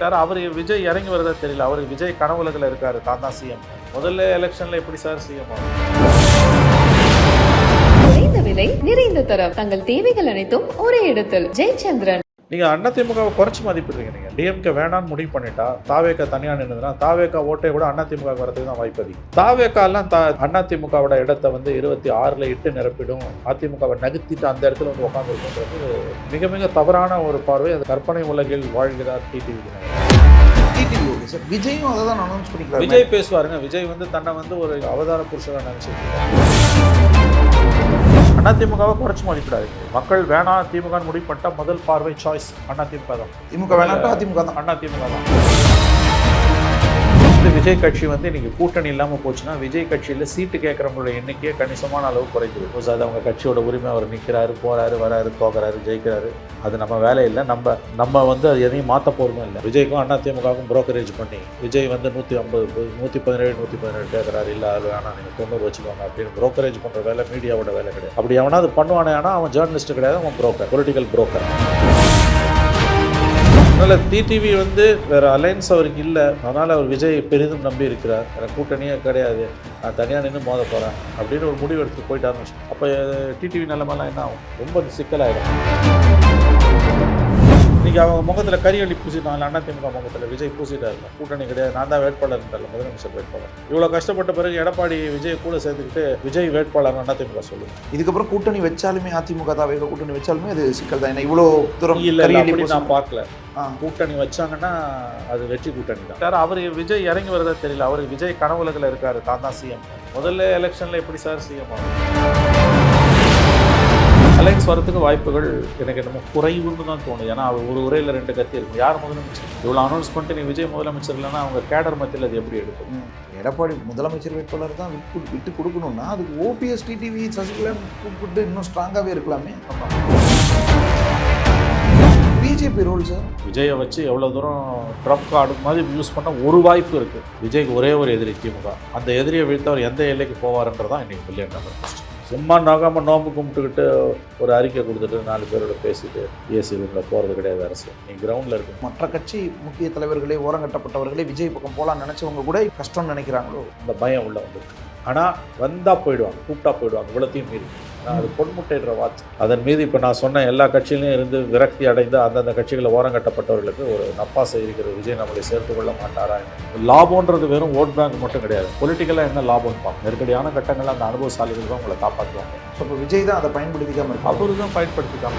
Sir அவர் விஜய் இறங்கி வரதா தெரியல. அவர் விஜய் கனவுலகில் இருக்காரு. தான் தான் சிஎம் முதல்ல எலெக்ஷன்ல எப்படி சார் சிஎம் குறைந்த விலை நிறைந்த தரம். தங்கள் தேவைகள் அனைத்தும் ஒரே இடத்தில். ஜெயச்சந்திரன். நீங்க அதிமுகவை குறைச்சு மதிப்பிடுறீங்க நீங்க. டிஎம்கே வேணாம்னு முடிவு பண்ணிட்டா தாவேக்கா தனியா நின்றுதுன்னா தாவேக்கா ஓட்டை கூட அதிமுக வரதுக்கு தான் வாய்ப்பு அதிகம். தாவேக்கா எல்லாம் தா அதிமுகவோட இடத்தை வந்து இருபத்தி ஆறுல இட்டு நிரப்பிடும். அதிமுகவை நகர்த்திட்டு அந்த இடத்துல வந்து உட்காந்துருக்குன்றது மிக மிக தவறான ஒரு பார்வை. அது கற்பனை உலகில் வாழ்கிறார் டிடிவி சார் விஜயும் அதை தான் அனௌன்ஸ் பண்ணிக்கிறாரு. விஜய் பேசுவாருங்க. விஜய் வந்து தன்னை வந்து ஒரு அவதார புருஷனாக நினைச்சிருக்காரு அதிமுகவை குறைச்சு மதிப்பிடாது மக்கள் வேணாம் திமுக முடிவு பண்ணிட்டா முதல் பார்வை சாய்ஸ் அதிமுக தான். திமுக வேணாட்டா அதிமுக தான். அண்ணா திமுக தான். வந்து விஜய் கட்சி வந்து இன்னைக்கு கூட்டணி இல்லாமல் போச்சுன்னா விஜய் கட்சியில் சீட்டு கேட்குறவங்களோட எண்ணிக்கையை கணிசமான அளவு குறைக்குது பிகாஸ் அது அவங்க கட்சியோட உரிமை அவர் நிற்கிறாரு போகிறாரு வராரு தோக்குறாரு ஜெயிக்கிறாரு. அது நம்ம வேலை இல்லை. நம்ம நம்ம வந்து அது எதையும் மாற்ற போகிறதும் இல்லை. விஜய்க்கும் அண்ணா திமுகவுக்கும் புரோக்கரேஜ் பண்ணி விஜய் வந்து நூற்றி ஐம்பது நூற்றி பதினேழு நூற்றி பதினேழு கேட்குறாரு இல்லை அது வேணாம் நீங்கள் தொண்ணூறு வச்சுக்கோங்க அப்படின்னு புரோக்கரேஜ் பண்ணுற வேலை மீடியாவோட வேலை கிடையாது. அப்படி எவனாவது பண்ணுவானே ஆனால் அவன் ஜேர்னலிஸ்ட் கிடையாது அவன் புரோக்கர் பொலிட்டிக்கல் புரோக்கர் அதனால் டிடிவி வந்து வேற அலைன்ஸ் அவருக்கு இல்லை. அதனால் அவர் விஜய் பெரிதும் நம்பி இருக்கிறார். எனக்கு கூட்டணியே கிடையாது. நான் தனியாக நின்று மோத போகிறேன் அப்படின்னு ஒரு முடிவு எடுத்து போயிட்டாருன்னு. அப்போ டிடிவி நிலமெல்லாம் என்ன ஆகும்? ரொம்ப சிக்கலாயிடும். இன்னைக்கு அவங்க முகத்தில் கரியலி பூசிட்டாங்க அண்ணா திமுக முகத்தில் விஜய் பூசிட்டாரு. கூட்டணி கிடையாது. நான் தான் வேட்பாளர்ன்றால முதலமைச்சர் வேட்பாளர். இவ்வளோ கஷ்டப்பட்ட பிறகு எடப்பாடி விஜய் கூட சேர்த்துக்கிட்டு விஜய் வேட்பாளர் அண்ணா திமுக சொல்லுது. இதுக்கப்புறம் கூட்டணி வச்சாலுமே அதிமுக தாவேக கூட்டணி வச்சாலுமே அது சிக்கல் தான். ஏன்னா இவ்வளோ தூரம் இல்ல நான் பார்க்கல. கூட்டணி வச்சாங்கன்னா அது வெற்றி கூட்டணி தான். சார் அவர் விஜய் இறங்கி வரதா தெரியல. அவர் விஜய் கனவுலகில் இருக்காரு. தான் தான் சிஎம் முதல்ல எலெக்ஷன்ல எப்படி சார் சிஎம் ஆகும்? அலைன்ஸ் வரதுக்கு வாய்ப்புகள் எனக்கு என்னமோ குறைவுன்னு தான் தோணுது. ஏன்னா அவர் ஒரு உரையில் ரெண்டு கத்தி இருக்கும். யார் முதலமைச்சர்? இவ்வளோ அனௌன்ஸ் பண்ணிட்டு நீ விஜய் முதலமைச்சர் இல்லைன்னா அவங்க கேடர் மத்தியில் அது எப்படி எடுக்கும். எடப்பாடி முதலமைச்சர் வேட்பாளர் தான் விட்டு விட்டு கொடுக்கணும்னா அதுக்கு ஓபிஎஸ் டிடிவி சசிகலா கூப்பிட்டு இன்னும் ஸ்ட்ராங்காகவே இருக்கலாமே. பிஜேபி ரோல் சார் விஜயை வச்சு எவ்வளோ தூரம் ட்ரம்ப் கார்டு மாதிரி யூஸ் பண்ண ஒரு வாய்ப்பு இருக்கு. விஜய்க்கு ஒரே ஒரு எதிரி திமுக. அந்த எதிரியை வீழ்த்தவர் எந்த எல்லைக்கு போவாருன்றதான் இன்னைக்கு பில்லியன் நம்பர் சும்மா நோகாம நோம்பு கும்பிட்டுக்கிட்டு ஒரு அறிக்கை கொடுத்துட்டு நாலு பேரோட பேசிட்டு ஏசி ரூமில் போகிறது கிடையாது அரசு. நீ கிரவுண்டில் இருக்கு. மற்ற கட்சி முக்கிய தலைவர்களே ஓரங்கட்டப்பட்டவர்களே விஜய் பக்கம் போலாம்னு நினைச்சவங்க கூட கஷ்டம்னு நினைக்கிறாங்களோ? அந்த பயம் உள்ள வந்துருக்கு. ஆனால் வந்தால் போயிடுவாங்க கூப்பிட்டா போயிடுவாங்க இவ்வளோத்தையும் மீறி. நான் அது பொன்முட்டைன்ற வாட்ச் அதன் மீது இப்போ நான் சொன்ன எல்லா கட்சியிலையும் இருந்து விரக்தி அடைந்து அந்தந்த கட்சிகளை ஓரங்கட்டப்பட்டவர்களுக்கு ஒரு நப்பாசை இருக்கிற விஜய் நம்மளை சேர்த்து கொள்ள மாட்டாரா? லாபம்ன்றது வெறும் ஓட் பேங்க் மட்டும் கிடையாது. பொலிட்டிக்கலாக என்ன லாபம் பார்க்கும் நெருக்கடியான கட்டங்கள் அந்த அனுபவசாலிகள் தான் உங்களை காப்பாற்றுவாங்க. ஸோ இப்போ விஜய் தான் அதை பயன்படுத்திக்காம இருக்காரு. அவரு தான் பயன்படுத்திக்காம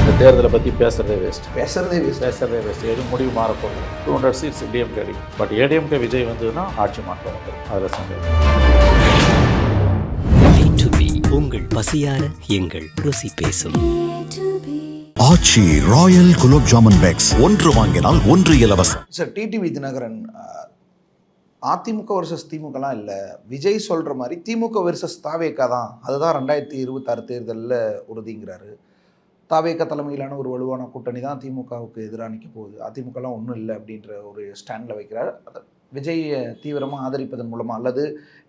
இந்த தேர்தலை பற்றி பேசுறதே வேஸ்ட் பேசுறதே வேஸ்ட் பேசுறதே வேஸ்ட் எதுவும் முடிவு மாறப்போகுது. டூ ஹண்ட்ரட் சீட்ஸ் டிஎம்கே அடி பட் ஏடிஎம்கே விஜய் வந்ததுன்னா ஆட்சி மாற்றம் வந்துடும். அதில் சந்தேகம். B2B உங்கள் பசியார எங்கள் ருசி பேசும். Aachi royal gulab jamun packs. ஒன்று வாங்கினால் ஒன்று இலவசம். Sir TTV Dinakaran AIADMK versus திமுகலாம் இல்லை. விஜய் சொல்கிற மாதிரி திமுக வர்சஸ் தாவேக்கா தான். அதுதான் ரெண்டாயிரத்தி இருபத்தாறு தேர்தலில் உறுதிங்கிறாரு. தாவேக்கா தலைமையிலான ஒரு வலுவான கூட்டணி தான் திமுகவுக்கு எதிராக நிற்க போகுது. அதிமுகலாம் ஒன்றும் இல்லை அப்படின்ற ஒரு ஸ்டாண்டில் வைக்கிறார். அதை விஜயை தீவிரமாக ஆதரிப்பதன் மூலமாக அல்லது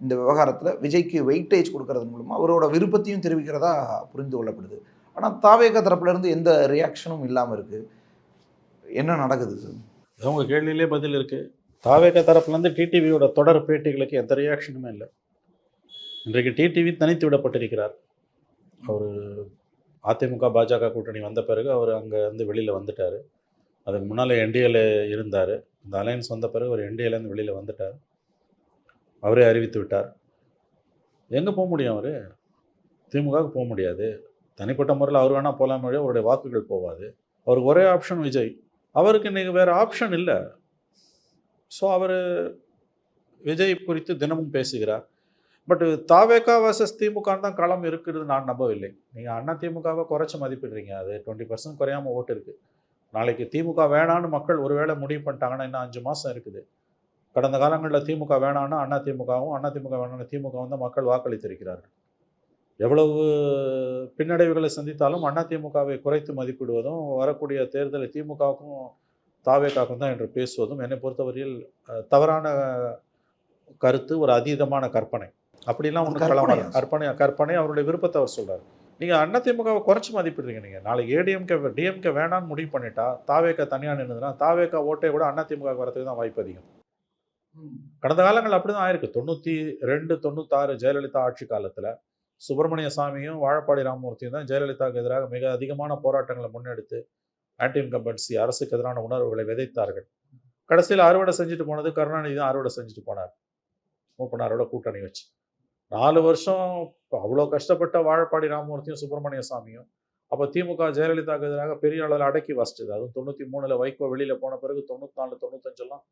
இந்த விவகாரத்தில் விஜய்க்கு வெயிட்டேஜ் கொடுக்கறதன் மூலமாக அவரோட விருப்பத்தையும் தெரிவிக்கிறதா புரிந்து கொள்ளப்படுது. ஆனால் தாவேக தரப்புலேருந்து எந்த ரியாக்ஷனும் இல்லாமல் இருக்குது என்ன நடக்குது சார் உங்க கேள்வியிலே பதில் இருக்குது தாவேக தரப்புலேருந்து டிடிவியோட தொடர் பேட்டிகளுக்கு எந்த ரியாக்ஷனுமே இல்லை. இன்றைக்கு டிடிவி தனித்து விடப்பட்டிருக்கிறார். அவர் அதிமுக பாஜக கூட்டணி வந்த பிறகு அவர் அங்கே வந்து வெளியில் வந்துட்டார். அதுக்கு முன்னால் என்டிஏல இருந்தார். இந்த அலையன்ஸ் வந்த பிறகு ஒரு என்டிஏலேருந்து வெளியில் வந்துட்டார். அவரே அறிவித்து விட்டார். எங்கே போக முடியும் அவர்? திமுகவுக்கு போக முடியாது. தனிப்பட்ட முறையில் அவர் வேணால் போகலாம் முடியாது அவருடைய வாக்குகள் போகாது அவருக்கு ஒரே ஆப்ஷன் விஜய். அவருக்கு இன்றைக்கி வேறு ஆப்ஷன் இல்லை. ஸோ அவர் விஜய் குறித்து தினமும் பேசுகிறார். பட் தாவேகா வர்சஸ் திமுகன்னு தான் களம் இருக்கிறது நான் நம்பவில்லை. நீங்கள் அண்ணா திமுகவை குறைச்சி மதிப்பிடுறீங்க. அது டுவெண்ட்டி பர்சன்ட் குறையாமல் ஓட்டு இருக்குது நாளைக்கு திமுக வேணான்னு மக்கள் ஒருவேளை முடிவு பண்ணிட்டாங்கன்னா இன்னும் அஞ்சு மாதம் இருக்குது. கடந்த காலங்களில் திமுக வேணான்னா அண்ணா திமுகவும் அண்ணா திமுக வேணான்னு திமுகவும் தான் மக்கள் வாக்களித்திருக்கிறார்கள். எவ்வளவு பின்னடைவுகளை சந்தித்தாலும் அண்ணா திமுகவை குறைத்து மதிப்பிடுவதும் வரக்கூடிய தேர்தலில் திமுகவுக்கும் தாவேக்காக்கும் தான் என்று பேசுவதும் என்னை பொறுத்தவரையில் தவறான கருத்து ஒரு அதீதமான கற்பனை. அப்படிலாம் ஒன்று கற்பனையா? கற்பனை கற்பனை கற்பனை அவருடைய விருப்பத்தை அவர் சொல்றாரு. நீங்கள் அதிமுகவை குறைச்சி மதிப்பிடுறீங்க நீங்கள் நாளைக்கு ஏடிஎம்கே டிஎம்கே வேணான்னு முடிவு பண்ணிட்டா தாவேக்கா தனியாக நின்றுதுன்னா தாவேக்கா ஓட்டை கூட அதிமுக வரதுக்கு தான் வாய்ப்பு அதிகம். கடந்த காலங்கள் அப்படி தான் ஆயிருக்கு. தொண்ணூற்றி ரெண்டு தொண்ணூத்தாறு ஜெயலலிதா ஆட்சி காலத்தில் சுப்பிரமணிய சாமியும் வாழப்பாடி ராமமூர்த்தியும் தான் ஜெயலலிதாவுக்கு எதிராக மிக அதிகமான போராட்டங்களை முன்னெடுத்து ஆன்டி இன்கம்பன்சி அரசுக்கு எதிரான உணர்வுகளை விதைத்தார்கள். கடைசியில் அறுவடை செஞ்சுட்டு போனது கருணாநிதி தான் அறுவடை செஞ்சுட்டு போனார். மூப்பனாரோட கூட்டணி வச்சு. நாலு வருஷம் அவ்வளோ கஷ்டப்பட்ட வாழப்பாடி ராமமூர்த்தியும் சுப்பிரமணிய சாமியும் அப்போ திமுக ஜெயலலிதாவுக்கு எதிராக பெரிய அளவில் அடக்கி வச்சிட்டது. அதுவும் தொண்ணூற்றி மூணில் வைகோ வெளியில் போன பிறகு தொண்ணூற்றி நாலு தொண்ணூத்தஞ்செல்லாம்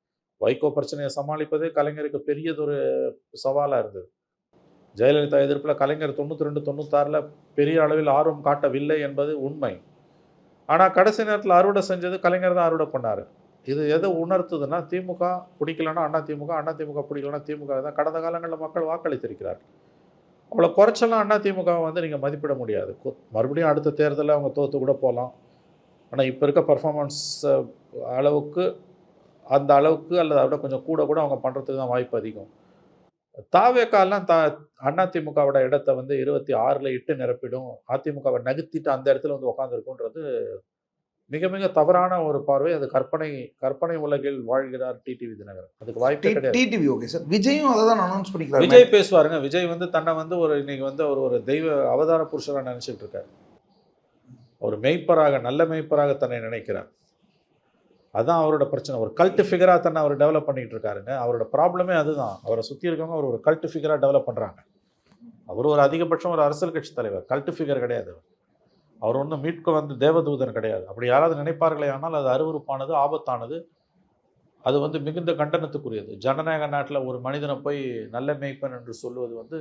வைகோ பிரச்சனையை சமாளிப்பதே கலைஞருக்கு பெரியதொரு சவாலாக இருந்தது. ஜெயலலிதா எதிர்ப்பில் கலைஞர் தொண்ணூற்றி ரெண்டு தொண்ணூத்தாறில் பெரிய அளவில் ஆர்வம் காட்டவில்லை என்பது உண்மை. ஆனால் கடைசி நேரத்தில் அறுவடை செஞ்சது கலைஞர் தான் அறுவடை பண்ணார். இது எதை உணர்த்துதுன்னா திமுக பிடிக்கலன்னா அண்ணா திமுக அண்ணா திமுக பிடிக்கலன்னா திமுக தான். கடந்த காலங்களில் மக்கள் வாக்களித்திருக்கிறார் அவ்வளோ குறைச்செல்லாம் அண்ணா திமுகவை வந்து நீங்கள் மதிப்பிட முடியாது. மறுபடியும் அடுத்த தேர்தலில் அவங்க தோற்று கூட போகலாம். ஆனால் இப்போ இருக்க பர்ஃபார்மன்ஸ் அளவுக்கு அந்த அளவுக்கு அல்லது அதை விட கொஞ்சம் கூட கூட அவங்க பண்ணுறதுக்கு தான் வாய்ப்பு அதிகம். தாவேக்காலாம் தா அதிமுகவோட இடத்த வந்து இருபத்தி ஆறில் இட்டு நிரப்பிடும். அதிமுகவை நகர்த்திட்டு அந்த இடத்துல வந்து உட்காந்துருக்குன்றது மிக மிக தவறான ஒரு பார்வை. அது கற்பனை கற்பனை உலகில் வாழ்கிறார் டிடிவி தினகரன் அதுக்கு வாய்ப்பே கிடையாது. TTV okay sir. விஜயும் அதை தான் அனௌன்ஸ் பண்ணிக்கிறாரு. விஜய் பேசுவாருங்க. விஜய் வந்து தன்னை வந்து ஒரு இன்னைக்கு வந்து ஒரு ஒரு தெய்வ அவதார புருஷராக நினைச்சிட்டு இருக்காரு. ஒரு மெய்ப்பராக நல்ல மெய்ப்பராக தன்னை நினைக்கிறார். அதான் அவரோட பிரச்சனை. ஒரு கல்ட் ஃபிகராக தன்னை அவர் டெவலப் பண்ணிட்டு இருக்காருங்க. அவரோட ப்ராப்ளமே அதுதான். அவரை சுற்றி இருக்கவங்க அவர் ஒரு கல்ட் ஃபிகராக டெவலப் பண்ணுறாங்க அவர் ஒரு அதிகபட்சம் ஒரு அரசியல் கட்சி தலைவர். கல்ட் ஃபிகர் கிடையாது அவர். அவர் ஒன்றும் மீட்க வந்து தேவதூதன் கிடையாது. அப்படி யாராவது நினைப்பார்களே ஆனால் அது அருவருப்பானது ஆபத்தானது. அது வந்து மிகுந்த கண்டனத்துக்குரியது. ஜனநாயக நாட்டில் ஒரு மனிதனை போய் நல்ல மேய்ப்பன் என்று சொல்லுவது வந்து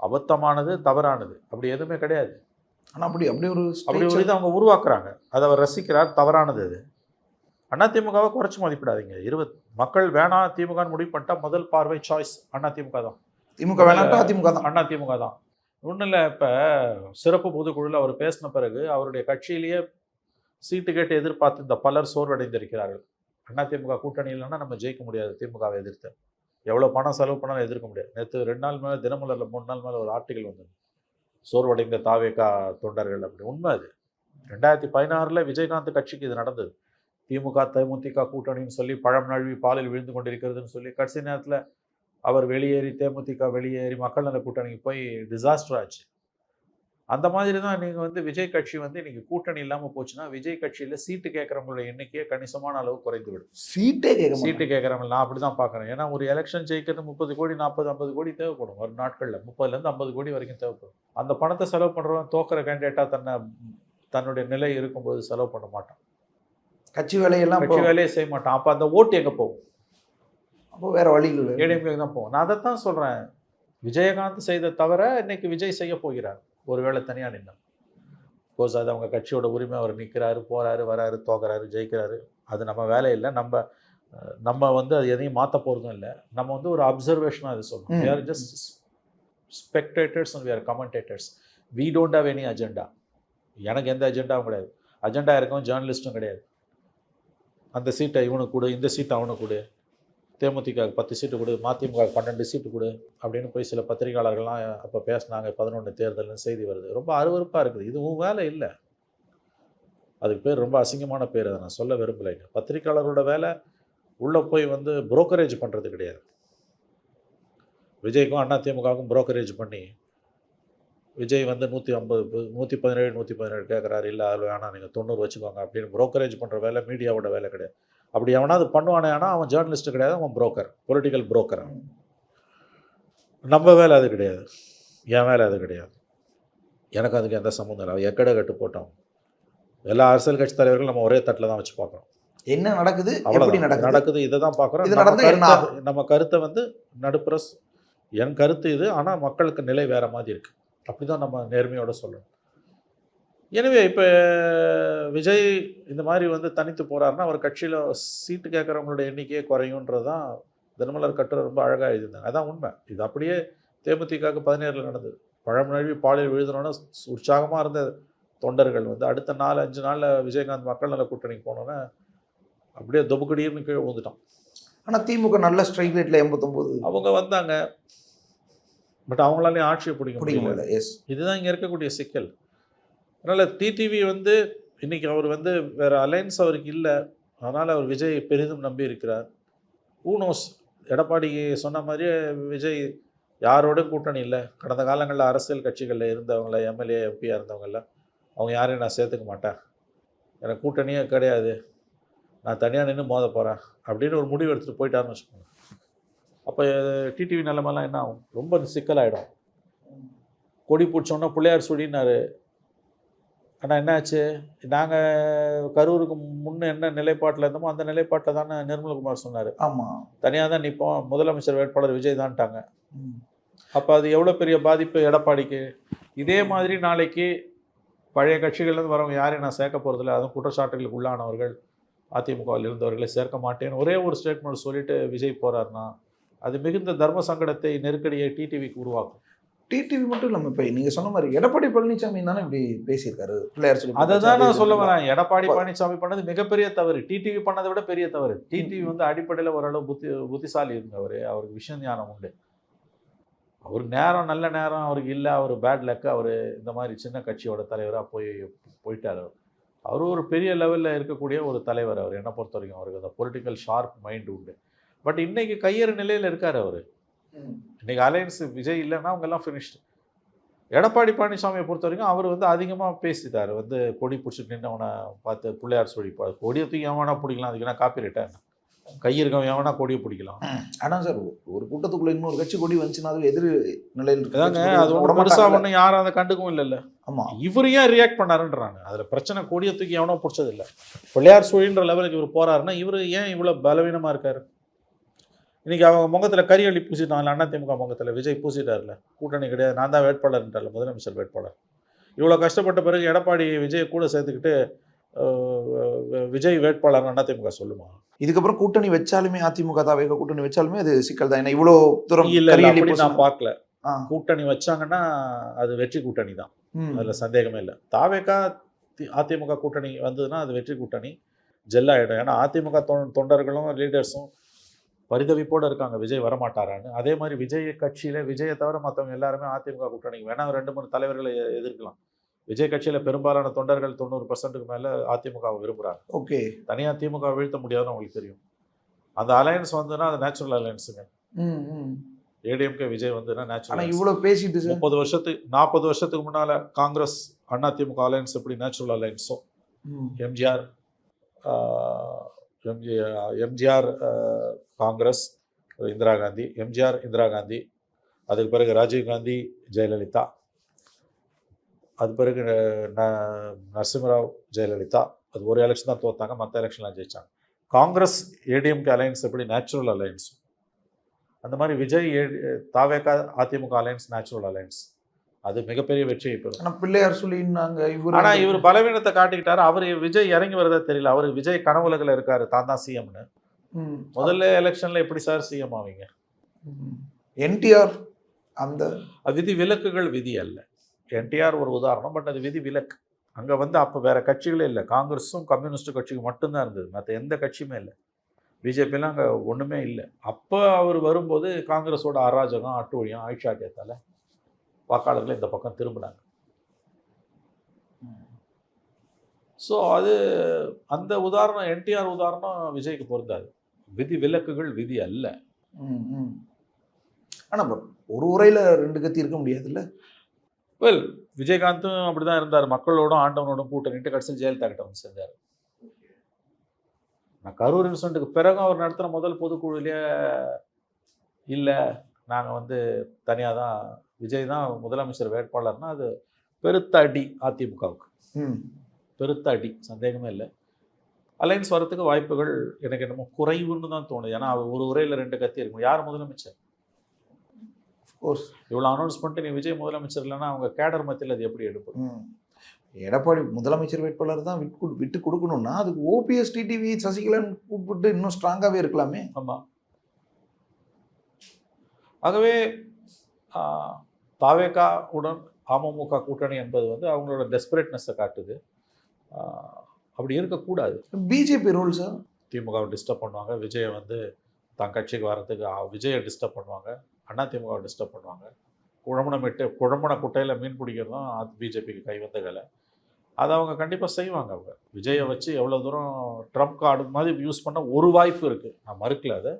அபத்தமானது தவறானது. அப்படி எதுவுமே கிடையாது. ஆனா அப்படி அப்படி ஒரு அப்படி ஒரு இதை அவங்க உருவாக்குறாங்க. அதை அவர் ரசிக்கிறார் தவறானது அது அதிமுகவை குறைச்சி மதிப்பிடாதீங்க. இருபத் மக்கள் வேணாம் திமுகன்னு முடிவு பண்ணிட்டா முதல் பார்வை சாய்ஸ் அதிமுக தான். திமுக வேணாட்டா அதிமுக தான். அதிமுக தான். ஒன்றும் இல்லை இப்போ சிறப்பு பொதுக்குழுவில் அவர் பேசின பிறகு அவருடைய கட்சியிலேயே சீட்டு கேட்டு எதிர்பார்த்து இந்த பலர் சோர்வடைந்திருக்கிறார்கள். அண்ணா திமுக கூட்டணி இல்லைன்னா நம்ம ஜெயிக்க முடியாது திமுகவை எதிர்த்து. எவ்வளோ பணம் செலவு பண்ணாலும் எதிர்க்க முடியாது. நேற்று ரெண்டு நாள் மேலே தினமலரில் மூணு நாள் மேலே ஒரு ஆர்டிகல் வந்தது. சோர்வடைந்த தாவேகா தொண்டர்கள் அப்படி. உண்மை அது. ரெண்டாயிரத்தி பதினாறில் விஜயகாந்த் கட்சிக்கு இது நடந்தது. திமுக தேமுதிக கூட்டணின்னு சொல்லி பழம் நழுவி பாலில் விழுந்து கொண்டிருக்கிறதுன்னு சொல்லி கடைசி நேரத்தில் அவர் வெளியேறி தேமுதிக வெளியேறி மக்கள் நல கூட்டணிக்கு போய் டிசாஸ்டர் ஆச்சு. அந்த மாதிரி தான் நீங்கள் வந்து விஜய் கட்சி வந்து இன்னைக்கு கூட்டணி இல்லாமல் போச்சுன்னா விஜய் கட்சியில் சீட்டு கேட்குறவங்களோட எண்ணிக்கையே கணிசமான அளவு குறைந்து விடும் சீட்டே கேட்க சீட்டு கேட்குறவங்க நான் அப்படி தான் பார்க்குறேன். ஏன்னா ஒரு எலெக்ஷன் ஜெயிக்கிறது முப்பது கோடி நாற்பது ஐம்பது கோடி தேவைப்படும். ஒரு நாட்களில் முப்பதுலேருந்து ஐம்பது கோடி வரைக்கும் தேவைப்படும். அந்த பணத்தை செலவு பண்ணுறவன் தோக்கிற கேண்டிடேட்டாக தன்னை தன்னுடைய நிலை இருக்கும்போது செலவு பண்ண மாட்டான். கட்சி வேலையெல்லாம் கட்சி வேலையே செய்ய மாட்டான். அப்போ அந்த ஓட்டு எங்கே போகும்? அப்போ வேற வழி இல்லை. ஏடிஎம்கே தான் போகும் நான் அதைத்தான் சொல்கிறேன் விஜயகாந்த் செய்த தவிர இன்னைக்கு விஜய் செய்ய போகிறார். ஒருவேளை தனியாக நின்னா. கோஸ் அது அவங்க கட்சியோட உரிமை அவர் நிற்கிறாரு போகிறாரு வராரு தோக்குறாரு ஜெயிக்கிறாரு. அது நம்ம வேலை இல்லை. நம்ம நம்ம வந்து அது எதையும் மாற்ற போகிறதும் இல்லை. நம்ம வந்து ஒரு அப்சர்வேஷனாக அது சொல்லணும். We are just spectators and we are commentators. We don't have any agenda எனக்கு எந்த அஜெண்டாவும் கிடையாது. அஜெண்டா இருக்கவும் ஜேர்னலிஸ்ட்டும் கிடையாது. அந்த சீட்டை இவனுக்கு கொடு இந்த சீட்டை அவனுக்கு கொடு. தேமுதிக பத்து சீட்டு கொடு மதிமுக பன்னெண்டு சீட்டு கொடு அப்படின்னு போய் சில பத்திரிகையாளர்கள்லாம் அப்போ பேசினாங்க. பதினொன்று தேர்தல்னு செய்தி வருது. ரொம்ப அருவருப்பாக இருக்குது. இது உன் வேலை இல்லை. அதுக்கு பேர் ரொம்ப அசிங்கமான பேர் அதை நான் சொல்ல விரும்பலைங்க பத்திரிகையாளரோட வேலை உள்ளே போய் வந்து புரோக்கரேஜ் பண்ணுறது கிடையாது. விஜய்க்கும் அண்ணா திமுகவுக்கும் புரோக்கரேஜ் பண்ணி விஜய் வந்து நூற்றி ஐம்பது நூற்றி பதினேழு நூற்றி பதினேழு கேட்குறாரு இல்லை அதில் வேணாம் நீங்கள் தொண்ணூறு வச்சுக்கோங்க அப்படின்னு புரோக்கரேஜ் பண்ணுற வேலை மீடியாவோட வேலை கிடையாது. அப்படி எவனாவது பண்ணுவானே அவன் ஜேர்னலிஸ்ட் கிடையாது அவன் புரோக்கர் பொலிட்டிக்கல் புரோக்கர் நம்ம வேலை அது கிடையாது. என் வேலை அது கிடையாது. எனக்கு அதுக்கு எந்த சம்மந்தம் இல்லை. அவன் எக்கடை கட்டு போட்டோம் எல்லா அரசியல் கட்சி தலைவர்களும் நம்ம ஒரே தட்டில் தான் வச்சு பார்க்குறோம். என்ன நடக்குது? அவ்வளோதான் நடக்குது? நடக்குது இதை தான் பார்க்குறோம். நம்ம கருத்தை- வந்து நடுப்புற என் கருத்து இது ஆனால் மக்களுக்கு நிலை வேற மாதிரி இருக்கு. அப்படிதான் நம்ம நேர்மையோட சொல்லணும். எனவே இப்போ விஜய் இந்த மாதிரி வந்து தனித்து போறாருன்னா அவர் கட்சியில் சீட்டு கேட்குறவங்களோட எண்ணிக்கையே குறையுன்றது தான் தினமலர் கட்டுரை ரொம்ப அழகாக எழுதியிருந்தாங்க. அதான் உண்மை. இது அப்படியே தேமுதிகவுக்கு பதினேழில் நடந்தது. பழம் நழுவி பாலியல் விழுதுனோன்னா உற்சாகமாக இருந்த தொண்டர்கள் வந்து அடுத்த நாலு அஞ்சு நாளில் விஜயகாந்த் மக்கள் நல கூட்டணிக்கு போனோன்னே அப்படியே தொபுக்கடின்னு கீழே விழுந்துட்டான். ஆனா திமுக நல்ல ஸ்ட்ரைக் ரேட்ல எண்பத்தொம்போது. அவங்க வந்தாங்க. பட் அவங்களாலையும் ஆட்சியை பிடிக்க முடியல. எஸ் இதுதான் இங்கே இருக்கக்கூடிய சிக்கல். அதனால் டிடிவி வந்து இன்னைக்கு அவர் வந்து வேறு அலைன்ஸ் அவருக்கு இல்லை. அதனால் அவர் விஜய் பெரிதும் நம்பி இருக்கிறார். ஊனோஸ் எடப்பாடி சொன்ன மாதிரியே விஜய் யாரோடும் கூட்டணி இல்லை. கடந்த காலங்களில் அரசியல் கட்சிகளில் இருந்தவங்கள எம்எல்ஏ எம்பியாக இருந்தவங்கள அவங்க யாரையும் நான் சேர்த்துக்க மாட்டேன். எனக்கு கூட்டணியே கிடையாது. நான் தனியாக நின்று மோத போகிறேன் அப்படின்னு ஒரு முடிவு எடுத்துகிட்டு போயிட்டாருன்னு வச்சுக்கோங்க. அப்போ டிடிவி நிலமெல்லாம் என்ன ஆகும்? ரொம்ப சிக்கலாகிடும் கொடி பிடிச்சோன்னா பிள்ளையார் சுடினார் ஆனால் என்னாச்சு? நாங்கள் கரூருக்கு முன்ன என்ன நிலைப்பாட்டில் இருந்தோமோ அந்த நிலைப்பாட்டில் தானே நிர்மல்குமார் சொன்னார். ஆமாம் தனியாக தான் நிற்போம் முதலமைச்சர் வேட்பாளர் விஜய் தான்ட்டாங்க. அப்போ அது எவ்வளோ பெரிய பாதிப்பு எடப்பாடிக்கு? இதே மாதிரி நாளைக்கு பழைய கட்சிகள்லேருந்து வரவங்க யாரையும் நான் சேர்க்க போகிறதில்ல அதுவும் குற்றச்சாட்டுகளுக்கு உள்ளானவர்கள் அதிமுகவில் இருந்தவர்களை சேர்க்க மாட்டேன்னு ஒரே ஒரு ஸ்டேட்மெண்ட் சொல்லிட்டு விஜய் போறாருன்னா அது மிகுந்த தர்ம சங்கடத்தை நெருக்கடியை டிடிவிக்கு உருவாக்கும். டிடிவி மட்டும் இல்லாமல் இப்போ நீங்கள் சொன்ன மாதிரி எடப்பாடி பழனிசாமி தானே இப்படி பேசியிருக்காரு? பிள்ளையார் சொல்லி அதை தான் நான் சொல்ல வரேன். எடப்பாடி பழனிசாமி பண்ணது மிகப்பெரிய தவறு. டிடிவி பண்ணதை விட பெரிய தவறு. டிடிவி வந்து அடிப்படையில் ஓரளவு புத்தி புத்திசாலி இருந்தவர். அவருக்கு விஷய ஞானம் உண்டு. அவர் நேரம் நல்ல நேரம் அவருக்கு இல்லை. அவர் பேட் லக்கு அவர் இந்த மாதிரி சின்ன கட்சியோட தலைவராக போய் போயிட்டார் அவர். அவர் ஒரு பெரிய லெவலில் இருக்கக்கூடிய ஒரு தலைவர் அவர். என்னை பொறுத்த வரைக்கும் அவருக்கு அந்த பொலிட்டிக்கல் ஷார்ப் மைண்ட் உண்டு. பட் இன்னைக்கு கையறு நிலையில் இருக்கார் அவர். இன்னைக்கு அலையன்ஸ் விஜய் இல்லைன்னா அவங்க எல்லாம் ஃபினிஷ்டு எடப்பாடி பழனிசாமியை பொறுத்த வரைக்கும் அவர் வந்து அதிகமாக பேசிட்டார். வந்து கொடி பிடிச்சிட்டு நின்றவனை பார்த்து பிள்ளையார் சொல்லி கொடியை தூக்கி எவனா பிடிக்கலாம். அதுக்கு என்ன காப்பி ரைட்டா கை இருக்கவன் எவனா கொடியை பிடிக்கலாம். ஆனால் சார் ஒரு கூட்டத்துக்குள்ள இன்னொரு கட்சி கொடி வந்துச்சுன்னா அது எதிர் நிலையில் இருக்க அதாங்க கட்சி அது விட ஒன்றும் பெருசாக. ஒன்றும் யாரும் அதை கண்டுக்கவும் இல்லைல்ல. ஆமா. இவர் ஏன் ரியாக்ட் பண்ணாருன்றாங்க. அதில் பிரச்சனை கொடியை தூக்கி எவனோ பிடிச்சதில்ல. பிள்ளையார் சுழின்ற லெவலுக்கு இவர் போறாருன்னா இவர் ஏன் இவ்வளோ பலவீனமாக இருக்காரு? இன்னைக்கு அவங்க முகத்தில் கரியளி பூசிட்டாங்கல்ல அண்ணா திமுக முகத்தில் விஜய் பூசிட்டார்ல. கூட்டணி கிடையாது. நான் தான் வேட்பாளர்ன்றார்ல முதலமைச்சர் வேட்பாளர். இவ்வளோ கஷ்டப்பட்ட பிறகு எடப்பாடி விஜய் கூட சேர்த்துக்கிட்டு விஜய் வேட்பாளர் அண்ணா திமுக சொல்லுமா? இதுக்கப்புறம் கூட்டணி வச்சாலுமே அதிமுக தாவேக கூட்டணி வச்சாலுமே அது சிக்கல் தான். ஏன்னா இவ்வளோ தூரம் இல்ல கரியலி நான் பார்க்கல. கூட்டணி வச்சாங்கன்னா அது வெற்றி கூட்டணி தான். அதில் சந்தேகமே இல்லை. தாவேக்கா அதிமுக கூட்டணி வந்ததுன்னா அது வெற்றி கூட்டணி. ஜெல்லாயிடும். ஏன்னா அதிமுக தொண்டர்களும் லீடர்ஸும் பரிதவிப்போடு இருக்காங்க. விஜய் வரமாட்டாரான்னு. அதே மாதிரி விஜய் கட்சியில் விஜயை தவிர மற்றவங்க எல்லாருமே அதிமுக கூட்டணிக்கு வேணா ரெண்டு மூணு தலைவர்களை எதிர்க்கலாம். விஜய் கட்சியில் பெரும்பாலான தொண்டர்கள் தொண்ணூறு பர்சன்ட்டுக்கு மேலே அதிமுகவை விரும்புகிறாங்க ஓகே. தனியாக திமுக வீழ்த்த முடியாதுன்னு அவங்களுக்கு தெரியும். அந்த அலையன்ஸ் வந்துன்னா அது நேச்சுரல் அலையன்ஸுங்க ஏடிஎம்கே விஜய் வந்துன்னா நேச்சுரல் இவ்வளோ பேசிட்டு முப்பது வருஷத்துக்கு நாற்பது வருஷத்துக்கு முன்னால காங்கிரஸ் அண்ணா திமுக அலையன்ஸ் எப்படி நேச்சுரல் அலையன்ஸோ. எம்ஜிஆர் எம்ஜி எம்ஜிஆர் காங்கிரஸ் இந்திரா காந்தி எம்ஜிஆர் இந்திரா காந்தி அதுக்கு பிறகு ராஜீவ் காந்தி ஜெயலலிதா. அது பிறகு ந- நரசிம்மராவ் ஜெயலலிதா. அது ஒரு எலெக்ஷன் தான் தோத்தாங்க மற்ற எலெக்ஷன்லாம் ஜெயிச்சாங்க. காங்கிரஸ் ஏடிஎம்கே அலையன்ஸ் எப்படி? நேச்சுரல் அலையன்ஸ் அந்த மாதிரி விஜய் ஏ- TVK AIADMK alliance natural alliance அது மிகப்பெரிய வெற்றியை பெறும். ஆனா பிள்ளையார் சொல்லினாங்க இவர் ஆனா இவர் பலவீனத்தை காட்டிக்கிட்டாரு. அவர் விஜய் இறங்கி வரதா தெரியல. அவர் விஜய் கனவுலகில் இருக்காரு. தான் தான் சிஎம்னு முதல்ல எலெக்ஷன்ல எப்படி சார் சிஎம் ஆவீங்க? என்டிஆர் அந்த விதி விலக்குகள் விதி அல்ல. என்டிஆர் ஒரு உதாரணம் பட் அது விதி விலக்கு. அங்க வந்து அப்போ வேற கட்சிகளே இல்லை. காங்கிரஸும் கம்யூனிஸ்ட் கட்சிக்கும் மட்டும்தான் இருந்தது. மற்ற எந்த கட்சியுமே இல்லை. பிஜேபிலாம் அங்கே ஒன்றுமே இல்லை. அப்போ அவர் வரும்போது காங்கிரஸோட அராஜகம் அட்டூழியம் ஆட்சியாட்டியத்தால் வாக்காளர்கள் இந்த பக்கம் திரும்பினாங்க. ஸோ அது அந்த உதாரணம் என்டிஆர் உதாரணம் விஜய்க்கு பொருந்தாது. விதி விலக்குகள் விதி அல்ல. ம், ம். ஆனா but ஒரு உரையில ரெண்டு கத்தி இருக்க முடியாதுல்ல? வெல் விஜயகாந்தும் அப்படிதான் இருந்தார். மக்களோடும் ஆண்டவனோடும் கூட்டணிட்டு கடைசியில் ஜெயலலிதா கிட்ட வந்து சேர்ந்தார். நான் கரூர் இன்சிடென்ட்டுக்கு பிறகும் அவர் நடத்துகிற முதல் பொதுக்குழுவிலே இல்லை. நாங்கள் வந்து தனியாக தான் விஜய் தான் முதலமைச்சர் வேட்பாளர்னா அது பெருத்த அடி அதிமுகவுக்கு. பெருத்த அடி சந்தேகமே இல்லை. அலைன்ஸ் வரத்துக்கு வாய்ப்புகள் எனக்கு என்னமோ குறைவுன்னு தான் தோணுது. ஏன்னா ஒரு உரையில் ரெண்டு கத்தி இருக்கும். யார் முதலமைச்சர்? கோர்ஸ் இவ்வளோ அனௌன்ஸ் பண்ணிட்டு நீ விஜய் முதலமைச்சர் இல்லைன்னா அவங்க கேடர் மத்தியில் அது எப்படி எடுப்படும்? ம். எடப்பாடி முதலமைச்சர் வேட்பாளர் தான் விட்டு விட்டு கொடுக்கணும்னா அதுக்கு ஓபிஎஸ் டிடிவி சசிகலன் கூப்பிட்டு இன்னும் ஸ்ட்ராங்காகவே இருக்கலாமே. ஆமாம் ஆகவே தாவேகா உடன் அமமுக கூட்டணி என்பது வந்து அவங்களோட டெஸ்பரேட்னஸை காட்டுது. அப்படி இருக்கக்கூடாது. பிஜேபி ரோல் சார் திமுகவை டிஸ்டர்ப் பண்ணுவாங்க. விஜயை வந்து தன் கட்சிக்கு வர்றதுக்கு ஆ, விஜயை டிஸ்டர்ப் பண்ணுவாங்க. அண்ணா திமுகவை டிஸ்டர்ப் பண்ணுவாங்க. குழம்புன மெட்டு குழம்புன குட்டையில் மீன் பிடிக்கிறதும் பிஜேபிக்கு கை வந்த வேலை. அதை அவங்க கண்டிப்பாக செய்வாங்க அவங்க. விஜயை வச்சு எவ்வளோ தூரம் ட்ரம்ப் கார்டு மாதிரி யூஸ் பண்ண ஒரு வாய்ப்பு இருக்குது நான் மறுக்கல அதை.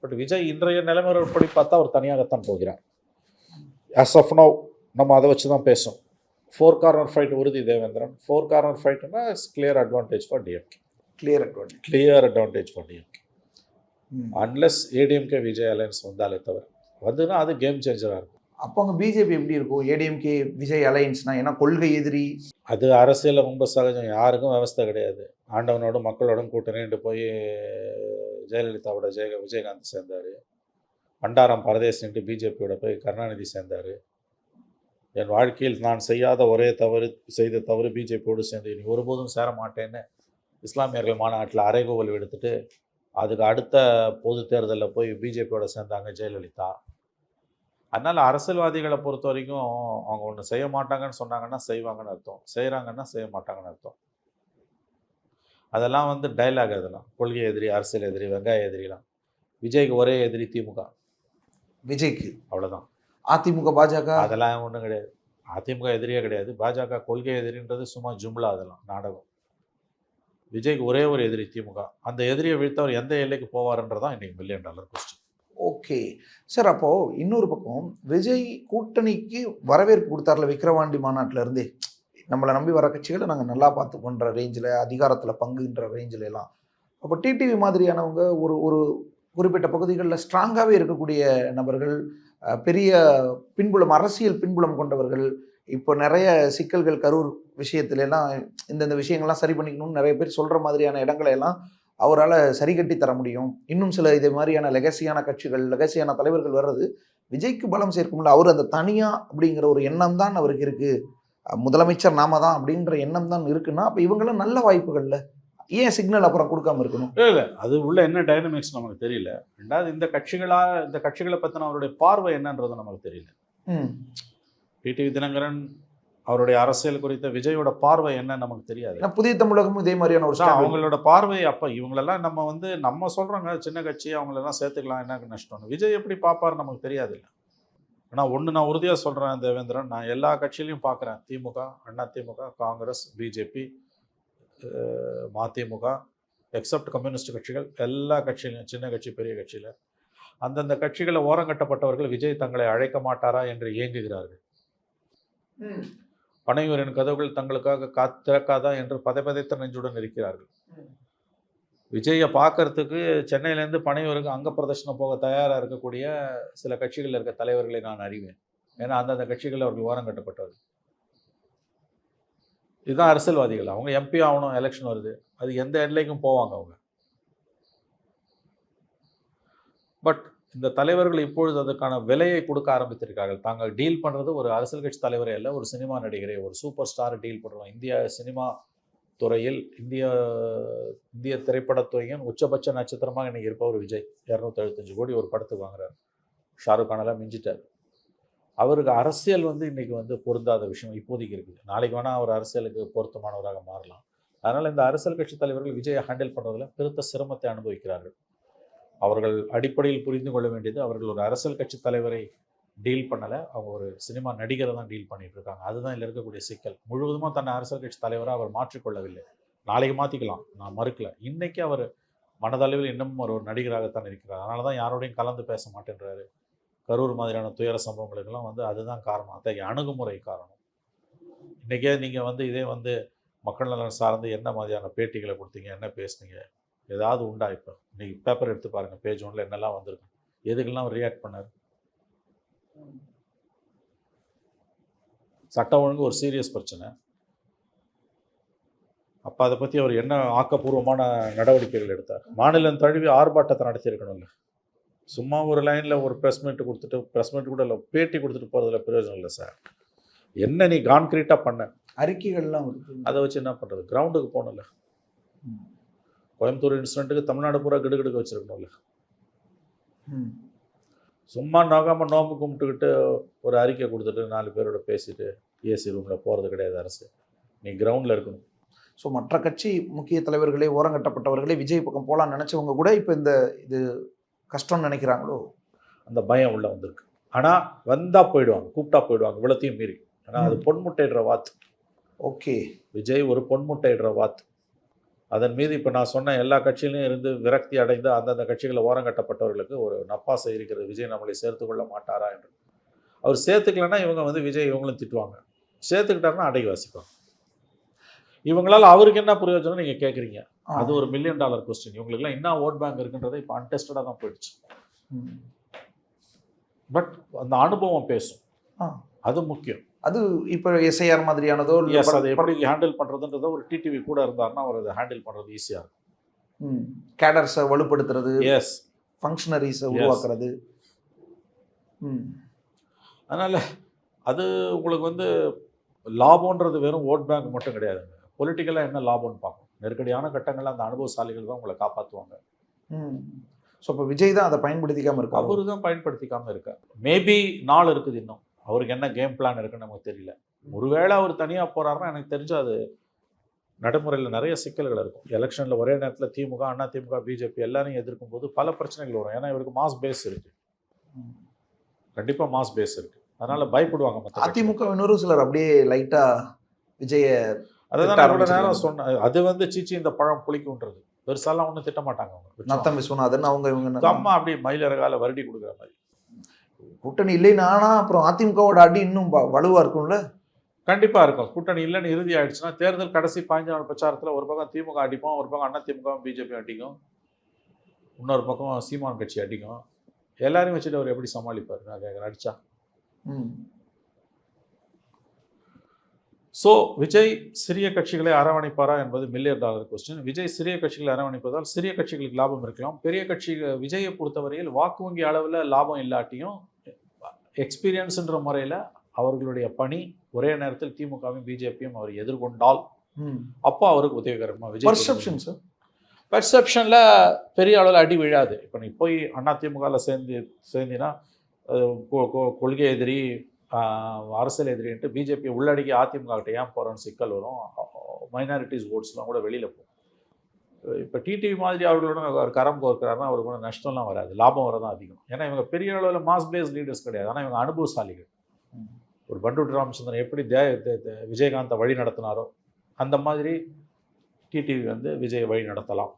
பட் விஜய் இன்றைய நிலைமைப்படி பார்த்தா அவர் தனியாகத்தான் போகிறார். ஆஸ் ஆஃப் நம்ம அதை வச்சு தான் பேசும். ஃபோர் கார்னர் ஃபைட் உறுதி Devendran. Four corner ஃபைட்னா it's clear advantage for DMK clear advantage clear advantage for DMK unless ADMK Vijay alliance வந்தாலே தவிர. வந்துன்னா அது கேம் சேஞ்சராக இருக்கும். அப்போ அங்கே பிஜேபி எப்படி இருக்கும்? ஏடிஎம்கே விஜய் அலையன்ஸ்னா ஏன்னா கொள்கை எதிரி. அது அரசியலில் ரொம்ப சகஜம். யாருக்கும் விவஸ்தை கிடையாது. ஆண்டவனோட மக்களோடும் கூட்டணிட்டு போய் ஜெயலலிதாவோட ஜெய விஜயகாந்த் சேர்ந்தார். பண்டாரம் பரதேசன்ட்டு பிஜேபியோட போய் கருணாநிதி சேர்ந்தார். என் வாழ்க்கையில் நான் செய்யாத ஒரே தவறு செய்த தவறு பிஜேபியோடு சேர்ந்து இனி ஒருபோதும் சேர மாட்டேன்னு இஸ்லாமியர்கள் மாநாட்டில் அரைகோவல் எடுத்துட்டு அதுக்கு அடுத்த பொது தேர்தலில் போய் பிஜேபியோட சேர்ந்தாங்க ஜெயலலிதா. அதனால் அரசியல்வாதிகளை பொறுத்த வரைக்கும் அவங்க ஒன்று செய்ய மாட்டாங்கன்னு சொன்னாங்கன்னா செய்வாங்கன்னு அர்த்தம். செய்கிறாங்கன்னா செய்ய மாட்டாங்கன்னு அர்த்தம். அதெல்லாம் வந்து டைலாக் அதெல்லாம். கொள்கை எதிரி அரசியல் எதிரி வெங்காய எதிரிலாம். விஜய்க்கு ஒரே எதிரி திமுக. விஜய்க்கு. அவ்வளோதான் அதிமுக பாஜக? அதெல்லாம் ஒன்றும் கிடையாது. அதிமுக எதிரியே கிடையாது. பாஜக கொள்கை எதிரின்றது சும்மா ஜும்லா அதெல்லாம் நாடகம். விஜய்க்கு ஒரே ஒரு எதிரி திமுக. அந்த எதிரியை வீழ்த்தவர் எந்த எல்லைக்கு போவார்ன்றதான் இன்னைக்கு million dollar question okay. Sir அப்போ இன்னொரு பக்கம் விஜய் கூட்டணிக்கு வரவேற்பு கொடுத்தார்ல விக்கிரவாண்டி மாநாட்டில இருந்தே. நம்மளை நம்பி வர கட்சிகளை நாங்கள் நல்லா பார்த்து பண்ணுற ரேஞ்சில் அதிகாரத்தில் பங்குன்ற ரேஞ்சில் எல்லாம். அப்போ டிடிவி மாதிரியானவங்க ஒரு ஒரு குறிப்பிட்ட பகுதிகளில் ஸ்ட்ராங்காகவே இருக்கக்கூடிய நபர்கள் பெரிய பின்புலம் அரசியல் பின்புலம் கொண்டவர்கள் இப்போ நிறைய சிக்கல்கள் கரூர் விஷயத்துலலாம் இந்தந்த விஷயங்கள்லாம் சரி பண்ணிக்கணும்னு நிறைய பேர் சொல்கிற மாதிரியான இடங்களை எல்லாம் அவரால் சரி கட்டி தர முடியும். இன்னும் சில இதே மாதிரியான லெகசியான கட்சிகள் லெகசியான தலைவர்கள் வர்றது விஜய்க்கு பலம் சேர்க்கும்ல. அவர் அந்த தனியாக அப்படிங்கிற ஒரு எண்ணம் தான் அவருக்கு இருக்குது முதலமைச்சர் நாம தான் அப்படின்ற எண்ணம் தான் இருக்குன்னா அப்போ இவங்களும் நல்ல வாய்ப்புகள்ல ஏன் சிக்னல் அப்புறம் கொடுக்காம இருக்கணும். இல்லை அது உள்ள என்ன டைனமிக்ஸ் நமக்கு தெரியல. ரெண்டாவது இந்த கட்சிகளா இந்த கட்சிகளை பற்றின அவருடைய பார்வை என்னன்றது நமக்கு தெரியல. டிடிவி தினகரன் அவருடைய அரசியல் குறித்த விஜயோட பார்வை என்ன நமக்கு தெரியாது. புதிய தமிழகமும் இதே மாதிரியான ஒரு அவங்களோட பார்வை அப்போ இவங்களெல்லாம் நம்ம வந்து நம்ம சொல்கிறோங்க சின்ன கட்சி அவங்களெல்லாம் சேர்த்துக்கலாம் என்ன நஷ்டம்? விஜய் எப்படி பார்ப்பாரு நமக்கு தெரியாது இல்லை. ஆனால் ஒன்று நான் உறுதியாக சொல்கிறேன் தேவேந்திரன். நான் எல்லா கட்சியிலையும் பார்க்குறேன். திமுக அண்ணா திமுக காங்கிரஸ் பிஜேபி மதிமுக எக்ஸப்ட் கம்யூனிஸ்ட் கட்சிகள் எல்லா கட்சியிலும் சின்ன கட்சி பெரிய கட்சியில் அந்தந்த கட்சிகளை ஓரங்கட்டப்பட்டவர்கள் விஜய் தங்களை அழைக்க மாட்டாரா என்று ஏங்குகிறார்கள். பனையூரின் கதவுகள் தங்களுக்காக காத் திறக்காதா என்று பதைபதைத்த நெஞ்சுடன் இருக்கிறார்கள். விஜயை பார்க்கறதுக்கு சென்னையிலேருந்து பனையூருக்கு அங்க பிரதர்ஷனம் போக தயாராக இருக்கக்கூடிய சில கட்சிகளில் இருக்க தலைவர்களை நான் அறிவேன். ஏன்னா அந்தந்த கட்சிகள் அவர்கள் ஓரம் கட்டப்பட்டவர்கள். இதுதான் அரசியல்வாதிகள். அவங்க எம்பி ஆகணும் எலெக்ஷன் வருது. அது எந்த எல்லைக்கும் போவாங்க அவங்க. பட் இந்த தலைவர்கள் இப்பொழுது அதற்கான விலையை கொடுக்க ஆரம்பித்திருக்கார்கள். தாங்கள் டீல் பண்ணுறது ஒரு அரசியல் கட்சி தலைவரே அல்ல ஒரு சினிமா நடிகரை. ஒரு சூப்பர் ஸ்டார் டீல் பண்ணுறோம் இந்திய சினிமா துறையில் இந்திய இந்திய திரைப்படத்துறையின் உச்சபட்ச நட்சத்திரமாக இன்னைக்கு இருப்பவர் விஜய். இரநூத்தி எழுபத்தஞ்சு கோடி ஒரு படத்துக்கு வாங்குறாரு. ஷாருக் கானெல்லாம் மிஞ்சிட்டார். அவருக்கு அரசியல் வந்து இன்னைக்கு வந்து பொருந்தாத விஷயம். இப்போதைக்கு இருக்குது. நாளைக்கு வேணால் அவர் அரசியலுக்கு பொருத்தமானவராக மாறலாம். அதனால் இந்த அரசியல் கட்சி தலைவர்கள் விஜயை ஹேண்டில் பண்ணுறதுல பெருத்த சிரமத்தை அனுபவிக்கிறார்கள். அவர்கள் அடிப்படையில் புரிந்து கொள்ள வேண்டியது அவர்கள் ஒரு அரசியல் கட்சி தலைவரை டீல் பண்ணலை. அவங்க ஒரு சினிமா நடிகரை தான் டீல் பண்ணிட்டு இருக்காங்க. அதுதான் இதில் இருக்கக்கூடிய சிக்கல். முழுவதுமாக தன்னை அரசியல் கட்சி தலைவராக அவர் மாற்றிக்கொள்ளவில்லை. நாளைக்கு மாற்றிக்கலாம் நான் மறுக்கல. இன்னைக்கு அவர் மனதளவில் இன்னமும் ஒரு ஒரு நடிகராகத்தான் இருக்கிறார். அதனால தான் யாரோடையும் கலந்து பேச மாட்டேன்றாரு. கரூர் மாதிரியான துயர சம்பவங்களுக்கெல்லாம் வந்து அதுதான் காரணம். அத்தகைய அணுகுமுறை காரணம். இன்றைக்கே நீங்கள் வந்து இதே வந்து மக்கள் நலன் சார்ந்து என்ன மாதிரியான பேட்டிகளை கொடுத்தீங்க என்ன பேசுனீங்க ஏதாவது உண்டா இப்போ? இன்றைக்கி பேப்பர் எடுத்து பாருங்கள் பேஜ் ஒன்றில் என்னெல்லாம் வந்திருக்கு. எதுக்கெல்லாம் ரியாக்ட் பண்ணார்? சட்டம் ஒழுங்கு ஒரு சீரியஸ் பிரச்சனை. அப்போ அதை பற்றி அவர் என்ன ஆக்கப்பூர்வமான நடவடிக்கைகள் எடுத்தார்? மாநிலம் தழுவி ஆர்ப்பாட்டத்தை நடத்தியிருக்கணும்ல. சும்மா ஒரு லைனில் ஒரு ப்ரெஸ் மீட் கொடுத்துட்டு ப்ரெஸ் மீட் கூட இல்லை பேட்டி கொடுத்துட்டு போகிறதுல பிரயோஜனம் இல்லை சார் என்ன நீ கான்க்ரீட்டாக பண்ண? அறிக்கைகள்லாம் அதை வச்சு என்ன பண்ணுறது கிரவுண்டுக்கு போகணும்ல. கோயம்புத்தூர் இன்சிடென்ட்டுக்கு தமிழ்நாடு பூரா கிடுகிடுக்க வச்சுருக்கணும்ல. ம். சும்மா நோகாமல் நோம்பு கும்பிட்டுக்கிட்டு ஒரு அறிக்கை கொடுத்துட்டு நாலு பேரோட பேசிட்டு ஏசி ரூமில் போகிறது கிடையாது அரசு. நீ கிரவுண்டில் இருக்கணும். ஸோ மற்ற கட்சி முக்கிய தலைவர்களே ஓரங்கட்டப்பட்டவர்களே விஜய் பக்கம் போகலான்னு நினச்சவங்க கூட இப்போ இந்த இது கஷ்டம்னு நினைக்கிறாங்களோ அந்த பயம் உள்ள வந்திருக்கு. ஆனால் வந்தால் போயிடுவாங்க கூப்பிட்டா போயிடுவாங்க இவ்வளோத்தையும் மீறி. ஆனால் அது பொன்முட்டைன்ற வாத்து. ஓகே. விஜய் ஒரு பொன்முட்டையிடுற வாத்து. அதன் மீது இப்போ நான் சொன்ன எல்லா கட்சியிலையும் இருந்து விரக்தி அடைந்து அந்தந்த கட்சிகளை ஓரங்கட்டப்பட்டவர்களுக்கு ஒரு நப்பாசை இருக்கிறது. விஜய் நம்மளை சேர்த்து கொள்ள மாட்டாரா என்று. அவர் சேர்த்துக்கலன்னா இவங்க வந்து விஜய் இவங்களும் திட்டுவாங்க. சேர்த்துக்கிட்டாருன்னா அடகி வாசிப்பாங்க. இவங்களால அவருக்கு என்ன பிரயோஜனம் நீங்கள் கேட்குறீங்க அது ஒரு மில்லியன் டாலர் கொஸ்டின் இவங்களுக்குலாம் என்ன ஓட் பேங்க் இருக்குன்றது இப்போ அன்டெஸ்டடாக தான் போயிடுச்சு. பட் அந்த அனுபவம் பேசும். அது முக்கியம். அது இப்போ எஸ்ஐஆர் மாதிரியானதோ எஸ் அதை எப்படி ஹேண்டில் பண்ணுறதுன்றத ஒரு டிடிவி கூட இருந்தாருன்னா அவர் அதை ஹேண்டில் பண்ணுறது ஈஸியாக இருக்கும். ம். கேடர்ஸை வலுப்படுத்துறது எஸ் ஃபங்க்ஷனரிஸை உருவாக்குறது. ம். அதனால் அது உங்களுக்கு வந்து லாபம்ன்றது வெறும் ஓட் பேங்க் மட்டும் கிடையாதுங்க பொலிட்டிக்கலாக என்ன லாபம்னு பார்க்கணும் நெருக்கடியான கட்டங்களில் அந்த அனுபவசாலிகள் தான் உங்களை காப்பாற்றுவாங்க ஸோ இப்போ விஜய் தான் அதை பயன்படுத்திக்காம இருக்காரு? அவரு தான் பயன்படுத்திக்காம இருக்கார். மேபி நாள் இருக்குது இன்னும். அவருக்கு என்ன கேம் பிளான் இருக்குன்னு நமக்கு தெரியல. ஒருவேளை அவர் தனியாக போறாருன்னா எனக்கு தெரிஞ்சு அது நடைமுறையில் நிறைய சிக்கல்கள் இருக்கும். எலெக்ஷனில் ஒரே நேரத்தில் திமுக அண்ணா திமுக பிஜேபி எல்லாரையும் எதிர்க்கும் போது பல பிரச்சனைகள் வரும். ஏன்னா இவருக்கு மாஸ் பேஸ் இருக்கு. கண்டிப்பாக மாஸ் பேஸ் இருக்கு. அதனால பயப்படுவாங்க கட்சிகள். அதிமுகவினரும் சிலர் அப்படியே லைட்டா விஜய அதுதான் இவ்வளவு நேரம். சொன்னேன் அது வந்து சீச்சி இந்த பழம் புளிக்குன்றது பெருசாலாம் ஒன்றும் திட்ட மாட்டாங்க அவங்க. நத்தம் விஸ்வநாதன் அவங்க இவங்க அம்மா அப்படி மயிலரகால வருடி கொடுக்குற மாதிரி. கூட்டணி இல்லைன்னா அப்புறம் அதிமுகவோட அடி இன்னும் வ- வலுவா இருக்கும்ல? கண்டிப்பா இருக்கும். கூட்டணி இல்லைன்னு இறுதி ஆயிடுச்சுன்னா தேர்தல் கடைசி பாஞ்சு நாள் பிரச்சாரத்துல ஒரு பக்கம் திமுக அடிப்போம் ஒரு பக்கம் அண்ணா திமுக பிஜேபி அடிக்கும். இன்னொரு பக்கம் சீமான் கட்சி அடிக்கும். எல்லாரையும் வச்சுட்டு அவர் எப்படி சமாளிப்பார்? நான் கேட்குறேன் அடிச்சா. ம். ஸோ விஜய் சிறிய கட்சிகளை அரவணைப்பாரா என்பது மில்லியன் டாலர் கொஸ்டின் விஜய் சிறிய கட்சிகளை அரவணைப்பதால் சிறிய கட்சிகளுக்கு லாபம் இருக்கலாம். பெரிய கட்சி விஜயை பொறுத்தவரையில் வாக்கு வங்கி அளவில் லாபம் இல்லாட்டியும் எக்ஸ்பீரியன்ஸ்ன்ற முறையில் அவர்களுடைய பணி ஒரே நேரத்தில் திமுகவும் பிஜேபியும் அவர் எதிர்கொண்டால். அப்போ அவருக்கு உதவிகரமா விஜய் பர்செப்ஷன் சார் பெர்செப்ஷனில் பெரிய அளவில் அடி விழாது. இப்போ நீ போய் அதிமுகவில் சேர்ந்து சேர்ந்தினா கொள்கை எதிரி அரசியல் எதிரின்ட்டு பிஜேபி உள்ளடக்கி அதிமுக கிட்ட ஏன் போகிறோன்னு சிக்கல் வரும்? மைனாரிட்டிஸ் ஓட்ஸ்லாம் கூட வெளியில் போகும். இப்போ டிடிவி மாதிரி அவர்களோட அவர் கரம் கோர்க்கிறாருன்னா அவருக்கு கூட நஷ்டம்லாம் வராது. லாபம் வரதான் அதிகம். ஏன்னா இவங்க பெரிய அளவில் மாஸ் பேஸ் லீடர்ஸ் கிடையாது. ஆனால் இவங்க அனுபவசாலிகள். ஒரு பண்டுட்டி ராமச்சந்திரன் எப்படி தே- தே- விஜயகாந்தை வழி நடத்தினாரோ அந்த மாதிரி டிடிவி வந்து விஜய் வழி நடத்தலாம்.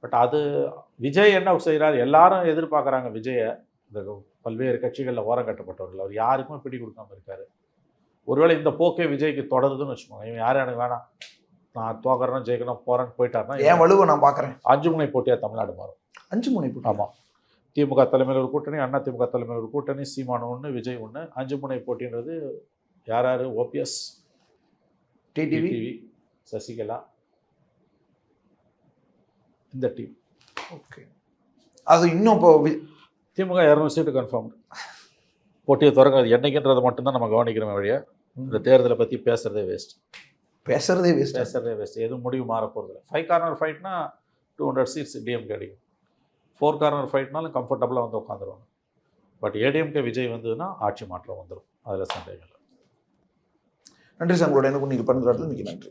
பட் அது விஜய் என்ன செய்கிறார் எல்லாரும் எதிர்பார்க்குறாங்க விஜயை. இந்த பல்வேறு கட்சிகளில் ஓரம் கட்டப்பட்டவர்கள். அவர் யாருக்குமே பிடி கொடுக்காம இருக்காரு. ஒருவேளை இந்த போக்கே விஜய்க்கு தொடருதுன்னு வச்சுக்கோங்க. இவன் யாரும் எனக்கு வேணாம். நான் தோக்கறேன் ஜெயிக்கணும் போறேன்னு போயிட்டாருன்னா என் வலுவை நான் பாக்குறேன். அஞ்சு முனை போட்டியாக தமிழ்நாடு மாறும். அஞ்சு முனை போட்டி. ஆமாம் திமுக தலைமையில் ஒரு கூட்டணி அண்ணா திமுக தலைமையில் ஒரு கூட்டணி சீமான் ஒன்று விஜய் ஒன்று அஞ்சு முனை போட்டின்றது யார் யார்? ஓபிஎஸ் டிடிவி சசிகலா இந்த டீம். ஓகே. அது இன்னும் இப்போ திமுக இரநூறு சீட்டு கன்ஃபார்ம் போட்டியை தொடங்காது என்னைக்குன்றதை மட்டும்தான் நம்ம கவனிக்கிறோம் வழியா இந்த தேர்தலை பற்றி பேசுறதே வேஸ்ட் பேசுறதே வேஸ்ட் பேசுறதே வேஸ்ட் எதுவும் முடிவு மாற போகிறதில்ல ஃபைவ் கார்னர் ஃபைட்னா டூ ஹண்ட்ரட் சீட்ஸ் டிஎம்கே அடிக்கும். ஃபோர் கார்னர் ஃபைட்னாலும் கம்ஃபர்டபுளாக வந்து உட்காந்துருவாங்க. பட் ஏடிஎம்கே விஜய் வந்ததுன்னா ஆட்சி மாற்றம் வந்துடும் அதில் சந்தேகம் இல்லை. நன்றி சார். உங்களோட எனக்கு நீங்கள் பரிந்துரைத்தது மிக நன்றி.